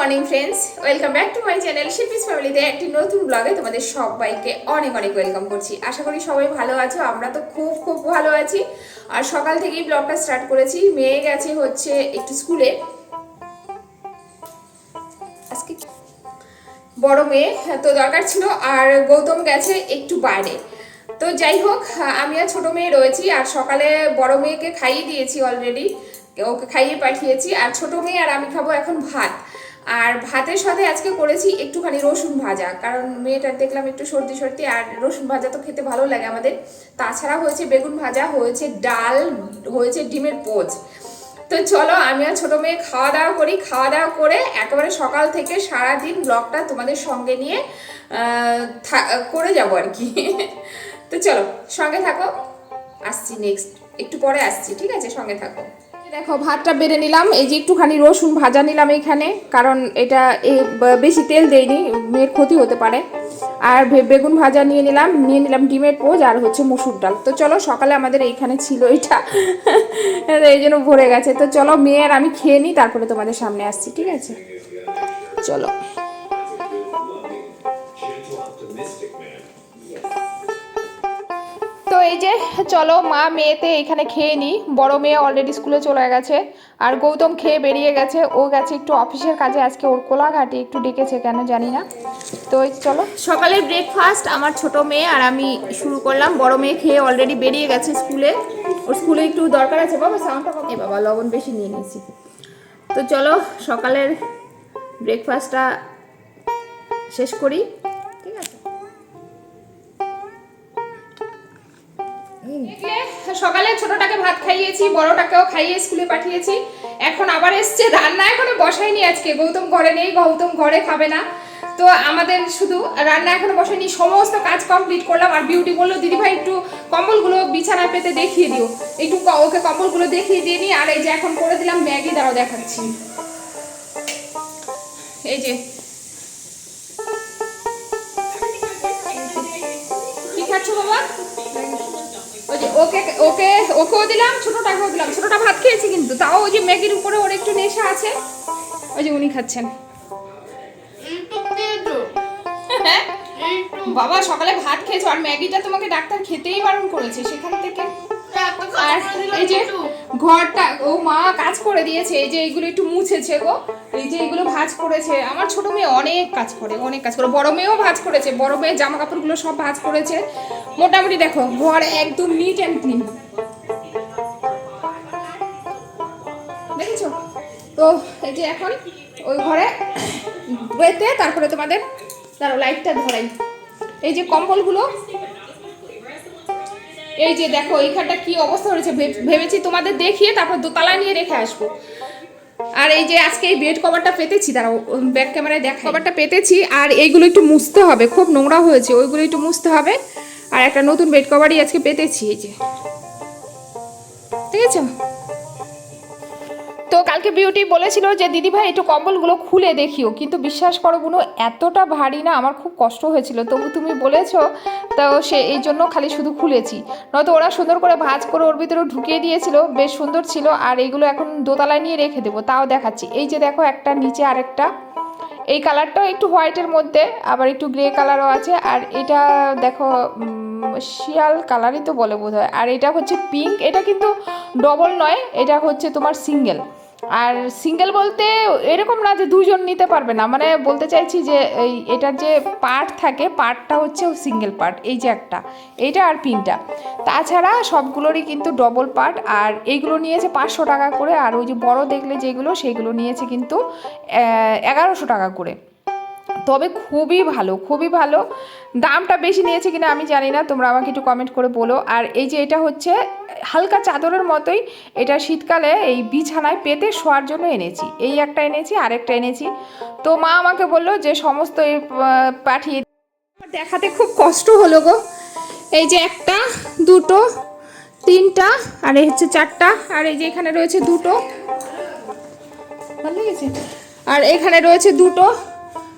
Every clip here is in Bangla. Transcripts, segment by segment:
Morning friends welcome back to my channel শিপিস ফ্যামিলিতে একটি নতুন ব্লগে তোমাদের সবাইকে অনেক অনেক ওয়েলকাম করছি। আশা করি সবাই ভালো আছো, আমরা তো খুব খুব ভালো আছি। আর সকাল থেকেই ব্লগটা স্টার্ট করেছি, মেয়ে গেছে হচ্ছে একটু স্কুলে আজকে বড় মেয়ে তো দরকার ছিল, আর গৌতম গেছে একটু বাইরে। তো যাই হোক, আমি আর ছোটো মেয়ে রয়েছি, আর সকালে বড় মেয়েকে খাইয়ে দিয়েছি অলরেডি ওকে খাইয়ে পাঠিয়েছি, আর ছোট মেয়ে আর আমি খাব এখন ভাত। আর ভাতের সাথে আজকে করেছি একটুখানি রসুন ভাজা, কারণ মেয়েটার দেখলাম একটু সর্দি সর্দি, আর রসুন ভাজা তো খেতে ভালো লাগে আমাদের। তাছাড়া হয়েছে বেগুন ভাজা, হয়েছে ডাল, হয়েছে ডিমের পোচ। তো চলো, আমি আর ছোটো মেয়ে খাওয়া দাওয়া করি, খাওয়া দাওয়া করে একেবারে সকাল থেকে সারা দিন ব্লগটা তোমাদের সঙ্গে নিয়ে করে যাব আর কি। তো চলো, সঙ্গে থাকো। আসছি নেক্সট একটু পরে আসছি, ঠিক আছে? সঙ্গে থাকো। দেখো, ভাতটা বেড়ে নিলাম। এই যে একটুখানি রসুন ভাজা নিলাম এখানে, কারণ এটা বেশি তেল দেয়নি মেয়ের ক্ষতি হতে পারে। আর বেগুন ভাজা নিয়ে নিলাম নিয়ে নিলাম ডিমের পোজ আর হচ্ছে মুসুর ডাল। তো চলো, সকালে আমাদের এইখানে ছিল এটা। এই জন্য ভরে গেছে। তো চলো মেয়ের আমি খেয়ে নিই, তারপরে তোমাদের সামনে আসছি, ঠিক আছে? চলো। এই যে, চলো মা মেয়েতে এখানে খেয়ে নিই বড় মেয়ে অলরেডি স্কুলে চলে গেছে। আর গৌতম খেয়ে বেরিয়ে গেছে। ও গেছে একটু অফিসের কাজে। আজকে ওর কোলাঘাটে একটু ডেকেছে, কেন জানি না। তো চলো। সকালের ব্রেকফাস্ট আমার ছোট মেয়ে আর আমি শুরু করলাম। বড় মেয়ে খেয়ে অলরেডি বেরিয়ে গেছে স্কুলে ওর স্কুলে একটু দরকার আছে। বাবা সাউন্ডটা এ বাবা, লবণ বেশি নিয়ে নিয়েছি। তো চলো, সকালের ব্রেকফাস্টটা শেষ করি। সকালে ছোটটাকে ভাত খাইয়েছি, বড়টাকেও খাইয়ে স্কুলে পাঠিয়েছি। এখন আবার এসছে, রান্না এখনও বসাইনি আজকে। গৌতম ঘরে নেই, গৌতম ঘরে খাবে না। তো আমাদের শুধু রান্না এখনও বসাইনি সমস্ত কাজ কমপ্লিট করলাম। আর বিউটি বলল দিদি ভাই একটু কম্বলগুলো বিছানায় পেতে দেখিয়ে দিও। একটু ওকে কম্বলগুলো দেখিয়ে দিয়ে নি আর এই যে এখন করে দিলাম ম্যাগি দ্বারাও দেখাচ্ছি। এই যে ওকে ওকে, ওকেও দিলাম, ছোটটাকেও দিলাম। ছোটটা ভাত খেয়েছে কিন্তু, তাও ওই যে ম্যাগির উপরে ওর একটু নেশা আছে। ওই যে উনি খাচ্ছেন। হ্যাঁ? বাবা, সকালে ভাত খেয়েছো, আর ম্যাগিটা তোমাকে ডাক্তার খেতেই বারণ করেছে, সেখান থেকে। আর এই যে ঘরটা, ও মা কাজ করে দিয়েছে, এই যে এইগুলো একটু মুছেছে গো, এই যে এইগুলো ভাজ করেছে। আমার ছোট মেয়ে অনেক কাজ করে, অনেক কাজ করে। বড় মেয়েও ভাজ করেছে, বড় মেয়ের জামা কাপড়গুলো সব ভাজ করেছে। মোটামুটি দেখো, ঘর একদম নিট অ্যান্ড ক্লিন দেখেছ? তো এই যে এখন ওই ঘরে বেতে তারপরে তোমাদের তার লাইটটা ধরাই। এই যে কম্বলগুলো এই যে দেখো, এইখানটা কি অবস্থা হয়েছে? ভেবেছি তোমাদের দেখিয়ে তারপর দোতলা নিয়ে রেখে আসব। আর এই যে আজকে এই বেড কভারটা পেতেছি, দাঁড়াও ব্যাক ক্যামেরায় দেখ কভারটা পেতেছি, আর এইগুলো একটু মুছতে হবে, খুব নোংরা হয়েছে, ওইগুলো একটু মুছতে হবে। আর একটা নতুন বেড কভারই আজকে পেতেছি, এই যে। ঠিক আছে? তো কালকে বিউটি বলেছিল যে, দিদি ভাই, একটু কম্বলগুলো খুলে দেখিও। কিন্তু বিশ্বাস করো বুনো, এতটা ভারী না, আমার খুব কষ্ট হয়েছিল। তবু তুমি বলেছ, তো সে, এই জন্য খালি শুধু খুলেছি। নয়তো ওরা সুন্দর করে ভাঁজ করে ওর ভিতরে ঢুকিয়ে দিয়েছিল, বেশ সুন্দর ছিল, আর এইগুলো এখন দোতলায় নিয়ে রেখে দেবো, তাও দেখাচ্ছি। এই যে দেখো, একটা নিচে আরেকটা। এই কালারটাও একটু হোয়াইটের মধ্যে, আবার একটু গ্রে কালারও আছে, আর এটা দেখো শিয়াল কালারই তো বলে বোধ হয় আর এটা হচ্ছে পিঙ্ক, এটা কিন্তু ডবল নয়, এটা হচ্ছে তোমার সিঙ্গেল। আর সিঙ্গেল বলতে এরকম না যে দুজন নিতে পারবে না। মানে বলতে চাইছি যে এই, এটার যে পার্ট থাকে পার্টটা হচ্ছে সিঙ্গেল পার্ট এই যে একটা, এইটা আর পিনটা তাছাড়া সবগুলোরই কিন্তু ডবল পার্ট আর এইগুলো নিয়েছে পাঁচশো টাকা করে, আর ওই যে বড় দেখলে যেগুলো, সেগুলো নিয়েছে কিন্তু এগারোশো টাকা করে। তবে খুবই ভালো খুবই ভালো। দামটা বেশি নিয়েছে কিনা আমি জানি না, তোমরা আমাকে একটু কমেন্ট করে বলো। আর এই যে এটা হচ্ছে, হালকা চাদরের মতোই এটা শীতকালে এই বিছানায় পেতে শোয়ার জন্য এনেছি। এই একটা এনেছি আরেকটা এনেছি। তো মা আমাকে বলল যে সমস্ত পাঠিয়ে দেখাতে খুব কষ্ট হলো গো। এই যে একটা, দুটো, তিনটা, আর এই হচ্ছে চারটা, আর এই যে এখানে রয়েছে দুটো। ভালো লেগেছে? আর এখানে রয়েছে দুটো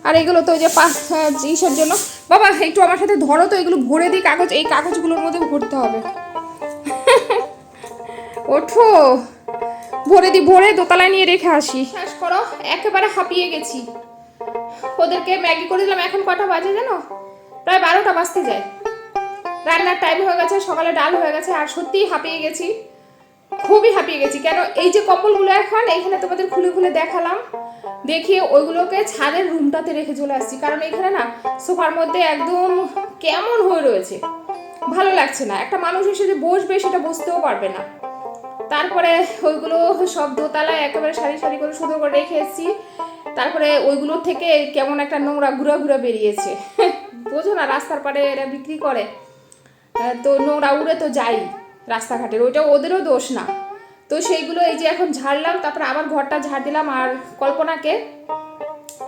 আর এগুলো তো ওই যে পা হ্যাঁ, ইসের জন্য। বাবা একটু আমার সাথে ধরো তো এগুলো ভরে দিই কাগজ এই কাগজগুলোর মধ্যে ভরতে হবে। ওঠো। ভরে দি ভরে দোতলায় নিয়ে রেখে আসি। শ্বাস করো একেবারে হাঁপিয়ে গেছি। ওদেরকে ম্যাগি করে দিলাম এখন কটা বাজে জানো? প্রায় বারোটা বাজতে যায়। রান্নার টাইম হয়ে গেছে সকালে ডাল হয়ে গেছে আর সত্যিই হাঁপিয়ে গেছি। খুবই হাঁপিয়ে গেছি। কেন? এই যে কম্বলগুলো এখন, এইখানে তোমাদের খুলে খুলে দেখালাম। দেখিয়ে ওইগুলোকে ছাদের রুমটাতে রেখে চলে আসছি। কারণ এখানে না, সোফার মধ্যে একদম কেমন হয়ে রয়েছে। ভালো লাগছে না। একটা মানুষ এসে যে বসবে সেটা বসতেও পারবে না। তারপরে ওইগুলো সব দোতলায় একেবারে সারি সারি করে সুন্দর করে রেখে এসেছি। তারপরে ওইগুলোর থেকে কেমন একটা নোংরা ঘুরা ঘুরা বেরিয়েছে। বোঝো না, রাস্তার পাড়ে এরা বিক্রি করে। তো নোংরা উড়ে তো যাই। রাস্তাঘাটের, ওইটা ওদেরও দোষ না। তো সেইগুলো এই যে এখন ঝাড়লাম, তারপরে আবার ঘরটা ঝাড় দিলাম। আর কল্পনাকে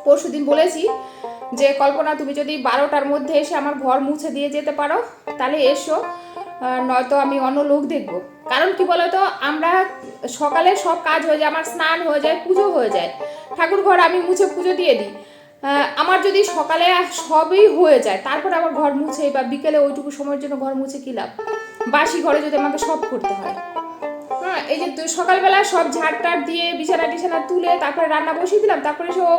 পরশু দিন বলেছি যে, কল্পনা, তুমি যদি বারোটার মধ্যে এসে আমার ঘর মুছে দিয়ে যেতে পারো, তাহলে এসো। নয়তো আমি অন্য লোক দেখব। কারণ কি বলতো, আমরা সকালে সব কাজ হয়ে যায়, আমার স্নান হয়ে যায়, পুজো হয়ে যায়। ঠাকুর ঘর আমি মুছে পুজো দিয়ে দিই। আমার যদি সকালে সবই হয়ে যায়, তারপর আবার ঘর মুছে বা বিকেলে ওইটুকু সময়ের জন্য ঘর মুছে কি লাভ? বাসি ঘরে যদি আমাকে সব করতে হয়। হ্যাঁ এই যে সকালবেলা সব ঝাড় টাড় দিয়ে বিছানা টিছানা তুলে তারপরে রান্না বসিয়ে দিলাম, তারপরে সে ও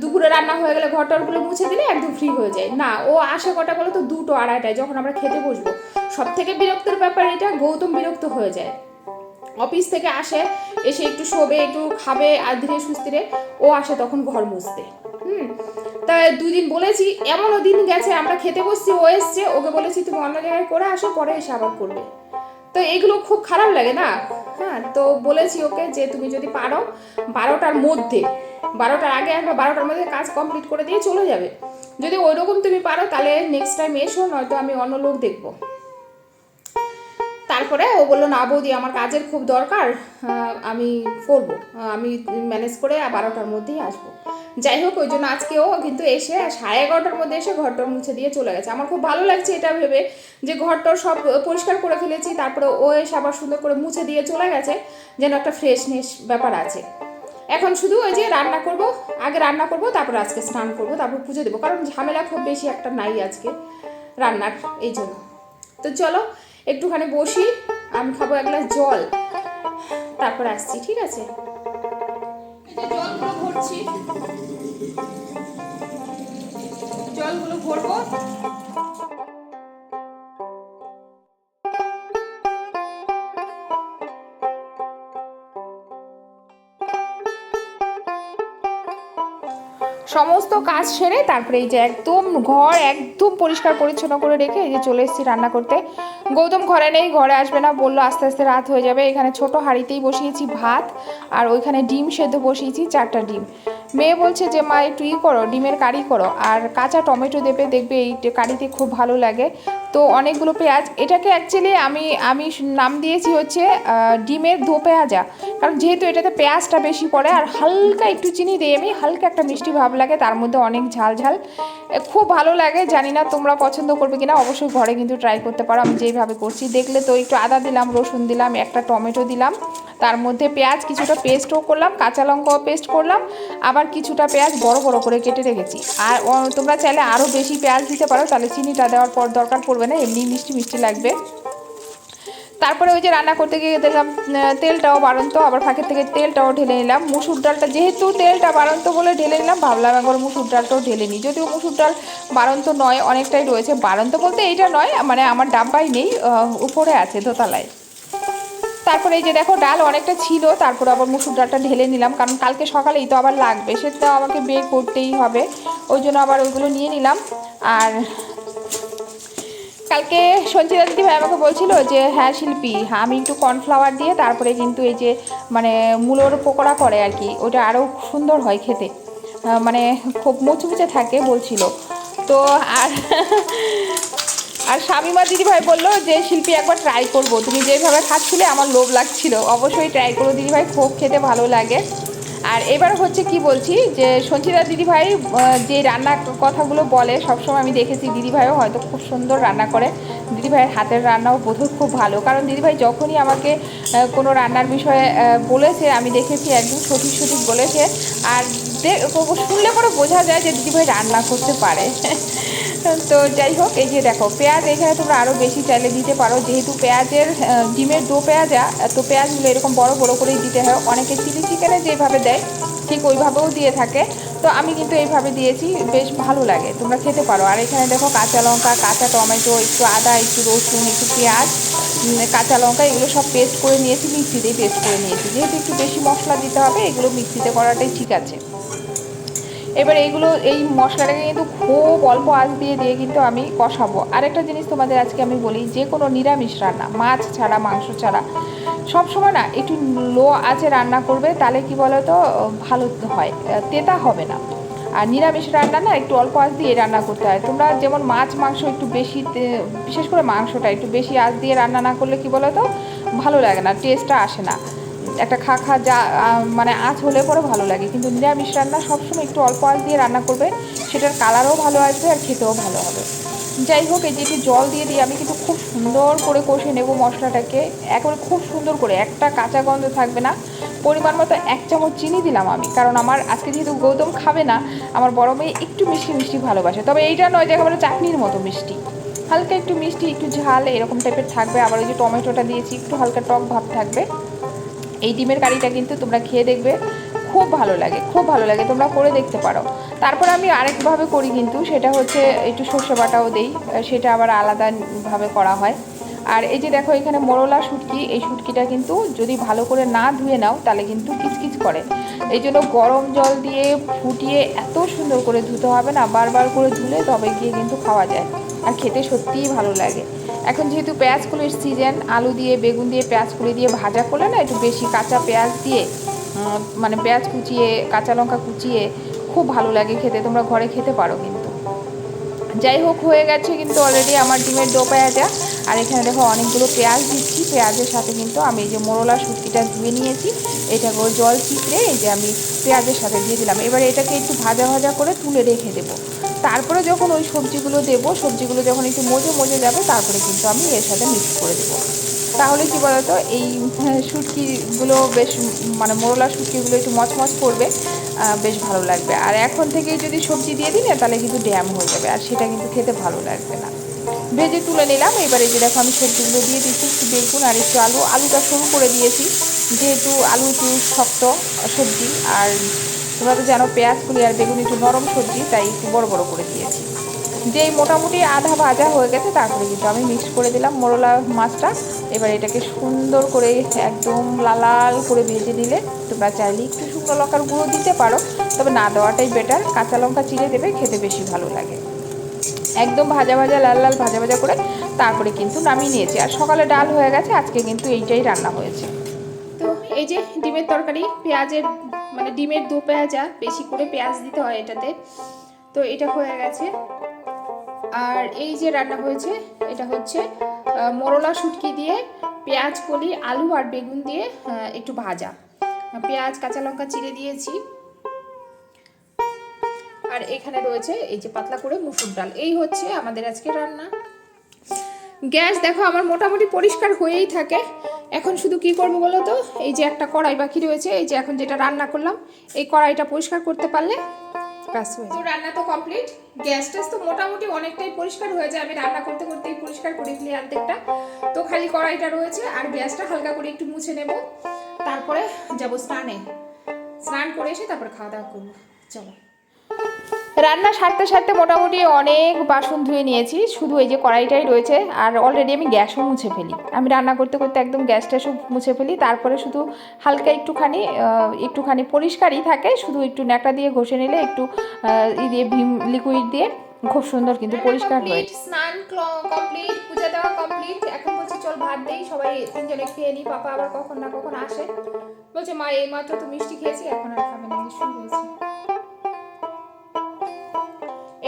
দুপুরে রান্না হয়ে গেলে ঘর টরগুলো মুছে দিলে একদম ফ্রি হয়ে যায়। না, ও আসে কটা বলো তো দুটো আড়াইটায়, যখন আমরা খেতে বসবো। সব থেকে বিরক্তের ব্যাপার এটা, গৌতম বিরক্ত হয়ে যায়। অফিস থেকে আসে, এসে একটু শোবে, একটু খাবে আর ধীরে সুস্থিরে ও আসে তখন ঘর মুছতে। হুম? তা দুদিন বলেছি, এমনও দিন গেছে আমরা খেতে বসছি, ও এসছে, ওকে বলেছি, তুমি অন্য জায়গায় করে আসো, পরে এসে আবার করবে। তো এগুলো খুব খারাপ লাগে না? হ্যাঁ তো বলেছি ওকে যে তুমি যদি পারো, বারোটার মধ্যে, বারোটার আগে একবার বারোটার মধ্যে কাজ কমপ্লিট করে দিয়ে চলে যাবে। যদি ওই রকম তুমি পারো, তাহলে নেক্সট টাইম এসো, নয়তো আমি অন্য লোক দেখব। তারপরে ও বলল, না বৌদি, আমার কাজের খুব দরকার আমি করব আমি ম্যানেজ করে বারোটার মধ্যেই আসব। যাই হোক, ওই জন্য আজকেও কিন্তু এসে সাড়ে এগারোটার মধ্যে এসে ঘরটর মুছে দিয়ে চলে গেছে। আমার খুব ভালো লাগছে এটা ভেবে যে ঘরটর সব পরিষ্কার করে ফেলেছি, তারপরে ও এসে আবার সুন্দর করে মুছে দিয়ে চলে গেছে, যেন একটা ফ্রেশনেস ব্যাপার আছে। এখন শুধু ওই যে রান্না করব, আগে রান্না করব, তারপর আজকে স্নান করব, তারপর পুজো দেবো, কারণ ঝামেলা খুব বেশি একটা নাই আজকে রান্নার, এই জন্য। তো চলো একটুখানি বসি, আমি খাব এক গ্লাস জল। তারপর আসছি, ঠিক আছে? জলগুলো ভরছি। জলগুলো ভরবো। সমস্ত কাজ সেরে তারপরে এই যে একদম ঘর একদম পরিষ্কার পরিচ্ছন্ন করে রেখে এই যে চলে এসেছি রান্না করতে। গৌতম ঘরে নেই, ঘরে আসবে না, বলল আস্তে আস্তে রাত হয়ে যাবে। এখানে ছোট হাঁড়িতেই বসিয়েছি ভাত আর ওইখানে ডিম সেদ্ধ বসিয়েছি, চারটা ডিম। মেয়ে বলছে যে, মা, একটু ই করো, ডিমের কারি করো, আর কাঁচা টমেটো দেবে, দেখবে এই কারিতে খুব ভালো লাগে। তো অনেকগুলো পেঁয়াজ, এটাকে অ্যাকচুয়ালি আমি আমি নাম দিয়েছি হচ্ছে ডিমের দো পেঁয়াজা। কারণ যেহেতু এটাতে পেঁয়াজটা বেশি পড়ে, আর হালকা একটু চিনি দিই আমি হালকা একটা মিষ্টি ভাব লাগে, তার মধ্যে অনেক ঝাল ঝাল। খুব ভালো লাগে, জানি না তোমরা পছন্দ করবে কিনা, অবশ্যই ঘরে কিন্তু ট্রাই করতে পারো, আমি যেইভাবে করছি। দেখলে তো একটু আদা দিলাম, রসুন দিলাম, একটা টমেটো দিলাম তার মধ্যে পেঁয়াজ কিছুটা পেস্টও করলাম, কাঁচা লঙ্কাও পেস্ট করলাম, আবার কিছুটা পেঁয়াজ বড় বড় করে কেটে রেখেছি। আর তোমরা চাইলে আরও বেশি পেঁয়াজ দিতে পারো, তাহলে চিনিটা দেওয়ার পর দরকার পড়বে না, এমনি মিষ্টি মিষ্টি লাগবে। তারপরে ওই যে রান্না করতে গিয়ে দেখলাম তেলটাও বাড়ন্ত, আবার ফাঁকের থেকে তেলটাও ঢেলে নিলাম। মুসুর ডালটা, যেহেতু তেলটা বাড়ন্ত বলে ঢেলে নিলাম, ভাবলাম একবার মুসুর ডালটাও ঢেলে নিই। যদিও মুসুর ডাল বাড়ন্ত নয়, অনেকটাই রয়েছে। বাড়ন্ত বলতে এইটা নয় মানে আমার ডাব্বাই নেই উপরে আছে দোতলায়। তারপরে এই যে দেখো ডাল অনেকটা ছিল, তারপর আবার মুসুর ডালটা ঢেলে নিলাম, কারণ কালকে সকালেই তো আবার লাগবে, সেটা আমাকে বের করতেই হবে, ওই জন্য আবার ওইগুলো নিয়ে নিলাম। আর কালকে সঞ্চিতা দিদি ভাই আমাকে বলছিল যে হ্যাঁ শিল্পী হ্যাঁ আমি একটু কর্নফ্লাওয়ার দিয়ে তারপরে কিন্তু এই যে মানে মূলোর পকোড়া করে আর কি, ওটা আরও সুন্দর হয় খেতে। মানে খুব মুচমুচে থাকে বলছিল। তো আর আর স্বামীমা দিদি ভাই বলল যে, শিল্পী, একবার ট্রাই করব। তুমি যেভাবে খাচ্ছিলে আমার লোভ লাগছিল, অবশ্যই ট্রাই করো। দিদি ভাই খুব খেতে ভালো লাগে। আর এবার হচ্ছে কি বলছি যে, সঞ্চিতা দিদি ভাই যে রান্নার কথাগুলো বলে, সবসময় আমি দেখেছি দিদি ভাইও হয়তো খুব সুন্দর রান্না করে। দিদি ভাইয়ের হাতের রান্নাও বোধহয় খুব ভালো। কারণ দিদি ভাই যখনই আমাকে কোনো রান্নার বিষয়ে বলেছে, আমি দেখেছি একদম সঠিক সঠিক বলেছে। আর শুনলে পরে বোঝা যায় যে দিদিভাই রান্না করতে পারে। তো যাই হোক, এই যে দেখো, পেঁয়াজ এখানে তোমরা আরও বেশি চাইলে দিতে পারো। যেহেতু পেঁয়াজের ডিমের দো পেঁয়াজা তো পেঁয়াজগুলো এরকম বড় বড় করেই দিতে হয়। অনেকে চিলি চিকেনে যেভাবে দেয়, ঠিক ওইভাবেও দিয়ে থাকে। তো আমি কিন্তু এইভাবে দিয়েছি, বেশ ভালো লাগে, তোমরা খেতে পারো। আর এখানে দেখো, কাঁচা লঙ্কা, কাঁচা টমেটো, একটু আদা, একটু রসুন, একটু পেঁয়াজ কাঁচা লঙ্কা, এগুলো সব পেস্ট করে নিয়েছি, মিক্সিতেই পেস্ট করে নিয়েছি। যেহেতু একটু বেশি মশলা দিতে হবে, এগুলো মিক্সিতে করাটাই ঠিক আছে। এবার এইগুলো, এই মশলাটাকে কিন্তু খুব অল্প আঁচ দিয়ে দিয়ে কিন্তু আমি কষাবো। আরেকটা জিনিস তোমাদের আজকে আমি বলি, যে কোনো নিরামিষ রান্না, মাছ ছাড়া, মাংস ছাড়া সব সময় না একটু লো আঁচে রান্না করবে, তাহলে কি বলো তো ভালো হয়, তেতা হবে না। আর নিরামিষ রান্না না একটু অল্প আঁচ দিয়ে রান্না করতে হয়। তোমরা যেমন মাছ, মাংস একটু বেশি বিশেষ করে মাংসটা একটু বেশি আঁচ দিয়ে রান্না না করলে কি বলো তো ভালো লাগে না টেস্টটা আসে না। একটা খা খা যা মানে আঁচ হলে পরে ভালো লাগে। কিন্তু নিরামিষ রান্না সবসময় একটু অল্প আঁচ দিয়ে রান্না করবে, সেটার কালারও ভালো আসবে আর খেতেও ভালো হবে। যাই হোক, এই যে একটু জল দিয়ে দিয়ে আমি কিন্তু খুব সুন্দর করে কষে নেব মশলাটাকে। একবারে খুব সুন্দর করে, একটা কাঁচা গন্ধ থাকবে না। পরিমাণ মতো এক চামচ চিনি দিলাম আমি, কারণ আমার আজকে যেহেতু গৌতম খাবে না, আমার বড় মেয়ে একটু মিষ্টি মিষ্টি ভালোবাসে। তবে এইটা নয় যে একেবারে চাটনির মতো মিষ্টি। হালকা একটু মিষ্টি, একটু ঝাল, এরকম টাইপের থাকবে। আবার ওই যে টমেটোটা দিয়েছি, একটু হালকা টক ভাব থাকবে। এই ডিমের কারিটা কিন্তু তোমরা খেয়ে দেখবে, খুব ভালো লাগে, খুব ভালো লাগে, তোমরা করে দেখতে পারো। তারপর আমি আরেকভাবে করি কিন্তু, সেটা হচ্ছে একটু সর্ষে বাটাও দেই, সেটা আবার আলাদাভাবে করা হয়। আর এই যে দেখো, এখানে মোরলা শুটকি, এই শুটকিটা কিন্তু যদি ভালো করে না ধুয়ে নাও, তাহলে কিন্তু কিচকিচ করে। এই জন্য গরম জল দিয়ে ফুটিয়ে এত সুন্দর করে ধুতে হবে না, বারবার করে ধুলে তবে গিয়ে কিন্তু খাওয়া যায়। আর খেতে সত্যিই ভালো লাগে। এখন যেহেতু পেঁয়াজগুলোর সিজন, আলু দিয়ে, বেগুন দিয়ে পেঁয়াজগুলি দিয়ে ভাজা করলে না একটু বেশি কাঁচা পেঁয়াজ দিয়ে মানে পেঁয়াজ কুচিয়ে, কাঁচা লঙ্কা কুচিয়ে খুব ভালো লাগে খেতে, তোমরা ঘরে খেতে পারো কিন্তু। যাই হোক, হয়ে গেছে কিন্তু অলরেডি আমার ডিমের ডো পেঁয়াজা আর এখানে দেখো অনেকগুলো পেঁয়াজ দিচ্ছি, পেঁয়াজের সাথে কিন্তু আমি এই যে মোরলা শুটকিটা ধুয়ে নিয়েছি, এটা জল চিপড়ে এই যে আমি পেঁয়াজের সাথে দিয়ে দিলাম। এবারে এটাকে একটু ভাজা ভাজা করে তুলে রেখে দেবো। তারপরে যখন ওই সবজিগুলো দেবো সবজিগুলো যখন একটু মজে মজে যাবে তারপরে কিন্তু আমি এর সাথে মিক্স করে দেবো। তাহলে কি বলতো এই হ্যাঁ, শুটকিগুলো বেশ মানে মোরলা শুটকিগুলো একটু মচমচ করবে বেশ ভালো লাগবে। আর এখন থেকেই যদি সবজি দিয়ে দিই না তাহলে কিন্তু ড্যাম হয়ে যাবে আর সেটা কিন্তু খেতে ভালো লাগবে না। ভেজে তুলে নিলাম এবারে যে দেখো আমি সবজিগুলো দিয়ে দিচ্ছি একটু বেগুন আর একটু আলু। আলুটা শুরু করে দিয়েছি যেহেতু আলু একটু শক্ত সবজি আর তোমরা তো জানো পেঁয়াজগুলি আর বেগুন একটু নরম সবজি, তাই একটু বড় বড় করে দিয়েছি। যেই মোটামুটি আধা ভাজা হয়ে গেছে তারপরে কিন্তু আমি মিক্স করে দিলাম মোরলা মাছটা। এবার এটাকে সুন্দর করে একদম লাল লাল করে ভেজে দিলে তোমরা চাইলে একটু শুকনো লঙ্কার গুঁড়ো দিতে পারো, তবে না দেওয়াটাই বেটার কাঁচা লঙ্কা চিড়ে দেবে, খেতে বেশি ভালো লাগে। একদম ভাজা ভাজা, লাল লাল ভাজা ভাজা করে তারপরে কিন্তু নামিয়ে নিয়েছি। আর সকালে ডাল হয়ে গেছে, আজকে কিন্তু এইটাই রান্না হয়েছে। তো এই যে ডিমের তরকারি, পেঁয়াজের মানে ডিমের দু পেঁয়াজা, বেশি করে পেঁয়াজ দিতে হয় এটাতে। তো এটা হয়ে গেছে। আর এই যে রান্না হয়েছে, এটা হচ্ছে মোরলা শুটকি দিয়ে পেঁয়াজ, কলি, আলু আর বেগুন দিয়ে একটু ভাজা। পেঁয়াজ, কাঁচা লঙ্কা চিড়ে দিয়েছি। আর এখানে রয়েছে এই যে পাতলা করে মুসুর ডাল। এই হচ্ছে আমাদের আজকে রান্না। গ্যাস, দেখো, আমার মোটামুটি পরিষ্কার হয়েই থাকে। এখন শুধু কি করব বলো তো? এই যে একটা কড়াই বাকি রয়েছে, এই যে এখন যেটা রান্না করলাম, এই কড়াইটা পরিষ্কার করতে পারলে তো রান্না তো কমপ্লিট গ্যাস ট্যাস তো মোটামুটি অনেকটাই পরিষ্কার হয়ে যায়। আমি রান্না করতে করতেই পরিষ্কার করে ফেলি অর্ধেকটা। তো খালি কড়াইটা রয়েছে, আর গ্যাসটা হালকা করে একটু মুছে নেব। তারপরে যাব স্নানে। স্নান করে এসে তারপর খাওয়া দাওয়া করব। চলো। রান্না সারতে সারতে মোটামুটি অনেক বাসন ধুয়ে নিয়েছি। শুধু এই যে কড়াইটাই রয়েছে, আর অলরেডি আমি গ্যাসও মুছে ফেলি। আমি রান্না করতে করতে একদম গ্যাস ট্যাসও মুছে ফেলি। তারপরে শুধু হালকা একটুখানি একটুখানি পরিষ্কারই থাকে। শুধু একটু ন্যাকড়া দিয়ে ঘষে নিলে একটু ই দিয়ে ভিম লিকুইড দিয়ে খুব সুন্দর কিন্তু পরিষ্কার হয়। স্নান কমপ্লিট পূজা দেওয়া কমপ্লিট এখন বলছি, চল ভাত দেই, সবাই তিনজনে খেয়ে নিই পাপা আবার কখন না কখন আসে। বলছে, মা এই মাত্র তো মিষ্টি খেয়েছি, এখন আর খাবে না।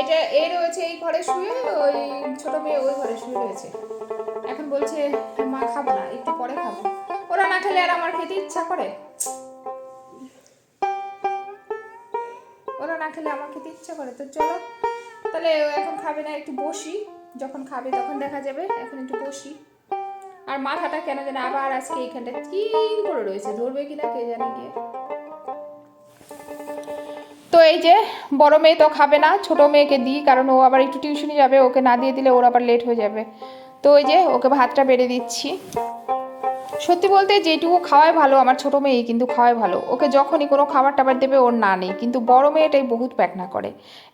এটা এ রয়েছে এই ঘরে শুয়ে, ওই ছোট মেয়ে ওই ঘরে শুয়ে রয়েছে। এখন বলছে, মা, খাব না, একটু পরে খাব। ওরা না খেলে আর আমার খেতে ইচ্ছা করে? ওরা না খেলে আমার খেতে ইচ্ছা করে? তো চলো, তাহলে এখন খাবে না, একটু বসি। যখন খাবে তখন দেখা যাবে, এখন একটু বসি। আর মাথাটা কেন যেন আবার আজকে এইখানটা তিন করে রয়েছে, ধরবে কিনা কে জানে গিয়ে। তো এই যে বড় মেয়ে তো খাবে না, ছোট মেয়েকে দিই, কারণ ও আবার একটু টিউশনি যাবে, ওকে না দিয়ে দিলে ওর আবার লেট হয়ে যাবে। তো ওই যে ওকে ভাতটা বেড়ে দিচ্ছি। সত্যি বলতে যেটুকু খাওয়াই ভালো, আমার ছোট মেয়েই কিন্তু খাওয়াই ভালো। ওকে যখনই কোনো খাবার টাবার দেবে, ওর না নেই। কিন্তু বড় মেয়েটাই বহুত প্যাকনা করে।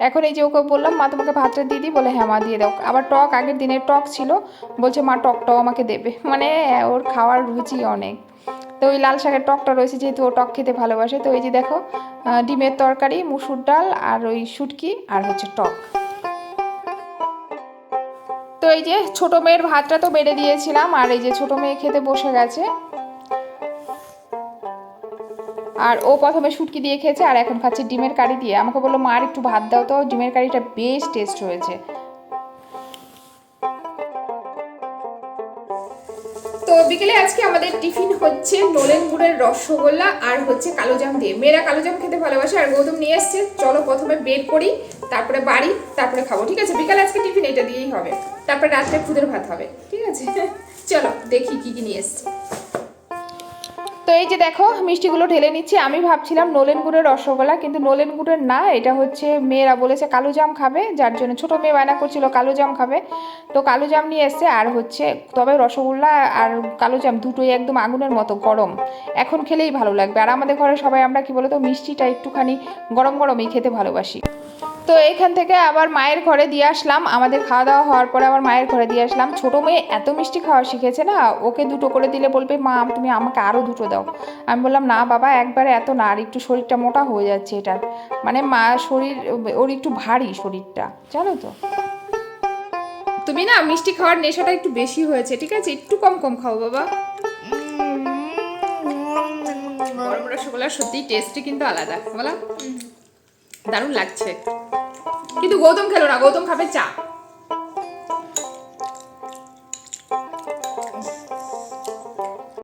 এখন এই যে ওকে বললাম, মা, তোমাকে ভাতটা দিয়ে দিই? বলে হ্যাঁ মা, দিয়ে দাও। আবার টক আগের দিনের টক ছিল, বলছে, মা, টকটাও আমাকে দেবে। মানে ওর খাওয়ার রুচি অনেক। তো ওই লাল শাকের টকটা রয়েছে যেহেতু ও টক খেতে ভালোবাসে, তো এই যে দেখো ডিমের তরকারি, মুসুর ডাল আর ওই শুটকি আর হচ্ছে টক। তো এই যে ছোট মেয়ের ভাতটা তো বেড়ে দিয়েছিলাম আর এই যে ছোট মেয়ে খেতে বসে গেছে। আর ও প্রথমে শুটকি দিয়ে খেয়েছে আর এখন খাচ্ছে ডিমের কারি দিয়ে। আমাকে বলল, মা আর একটু ভাত দাও তো, ডিমের কারিটা বেশ টেস্ট হয়েছে বিকেলে আজকে আমাদের টিফিন হচ্ছে নলেন গুড়ের রসগোল্লা আর হচ্ছে কালোজাম দিয়ে। মেয়েরা কালোজাম খেতে ভালোবাসে আর গৌতম নিয়ে এসছে। চলো প্রথমে বের করি, তারপরে বাড়ি, তারপরে খাব, ঠিক আছে? বিকালে আজকে টিফিন এটা দিয়েই হবে। তারপরে রাত্রে খুদের ভাত হবে, ঠিক আছে? চলো দেখি কি কি নিয়ে এসছে। এই যে দেখো, মিষ্টিগুলো ঢেলে নিচ্ছি। আমি ভাবছিলাম নলেন গুড়ের রসগোল্লা, কিন্তু নলেন গুড়ের না, এটা হচ্ছে মেয়েরা বলেছে কালো জাম খাবে, যার জন্য ছোট মেয়ে বায়না করছিল কালো জাম খাবে। তো কালো জাম নিয়ে এসছে, আর হচ্ছে, তবে রসগোল্লা আর কালো জাম দুটোই একদম আগুনের মতো, গরম। এখন খেলেই ভালো লাগবে। আর আমাদের ঘরে সবাই আমরা কি বলতো, মিষ্টিটা একটুখানি গরম গরমই খেতে ভালোবাসি। তো এখান থেকে আবার মায়ের ঘরে দিয়ে আসলাম আমাদের খাওয়া দাওয়া হওয়ার পরে আবার মায়ের ঘরে দিয়ে আসলাম ছোটো মেয়ে এত মিষ্টি খাওয়া শিখেছে না ওকে দুটো করে দিলে বলবে মা তুমি আমাকে আরও দুটো দাও আমি বললাম না বাবা একবারে এত না আর একটু শরীরটা মোটা হয়ে যাচ্ছে এটার মানে মা শরীর ওর একটু ভারী শরীরটা জানো তো তুমি না মিষ্টি খাওয়ার নেশাটা একটু বেশি হয়েছে ঠিক আছে একটু কম কম খাও বাবা সত্যি টেস্টই কিন্তু আলাদা বলা দারুণ লাগছে। কিন্তু গৌতম খেলো না গৌতম খাবে চা।